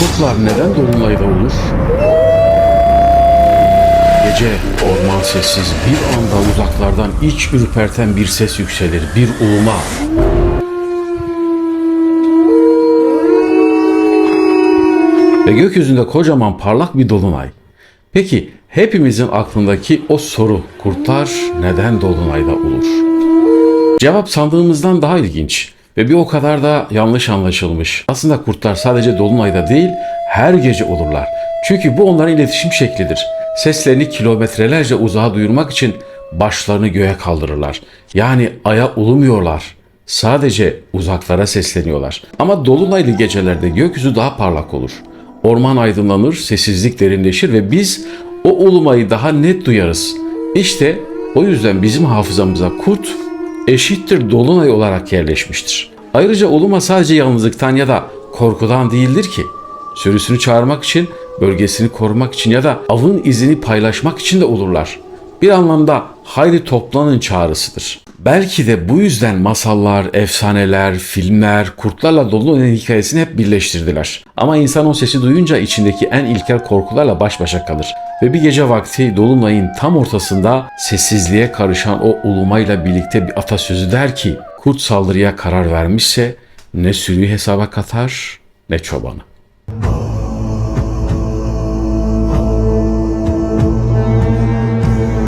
Kurtlar neden dolunayda olur? Gece orman sessiz bir anda uzaklardan iç ürperten bir ses yükselir. Bir uluma. Ve gökyüzünde kocaman parlak bir dolunay. Peki hepimizin aklındaki o soru kurtlar neden dolunayda olur? Cevap sandığımızdan daha ilginç ve bir o kadar da yanlış anlaşılmış. Aslında kurtlar sadece dolunayda değil her gece olurlar. Çünkü bu onların iletişim şeklidir. Seslerini kilometrelerce uzağa duyurmak için başlarını göğe kaldırırlar. Yani aya ulumuyorlar. Sadece uzaklara sesleniyorlar. Ama dolunaylı gecelerde gökyüzü daha parlak olur. Orman aydınlanır, sessizlik derinleşir ve biz o ulumayı daha net duyarız. İşte o yüzden bizim hafızamıza kurt eşittir dolunay olarak yerleşmiştir. Ayrıca uluma sadece yalnızlıktan ya da korkudan değildir ki. Sürüsünü çağırmak için, bölgesini korumak için ya da avın izini paylaşmak için de olurlar. Bir anlamda haydi toplanın çağrısıdır. Belki de bu yüzden masallar, efsaneler, filmler, kurtlarla Dolunay'ın hikayesini hep birleştirdiler. Ama insan o sesi duyunca içindeki en ilkel korkularla baş başa kalır. Ve bir gece vakti Dolunay'ın tam ortasında sessizliğe karışan o ulumayla birlikte bir atasözü der ki, kurt saldırıya karar vermişse ne sürüyü hesaba katar ne çobanı.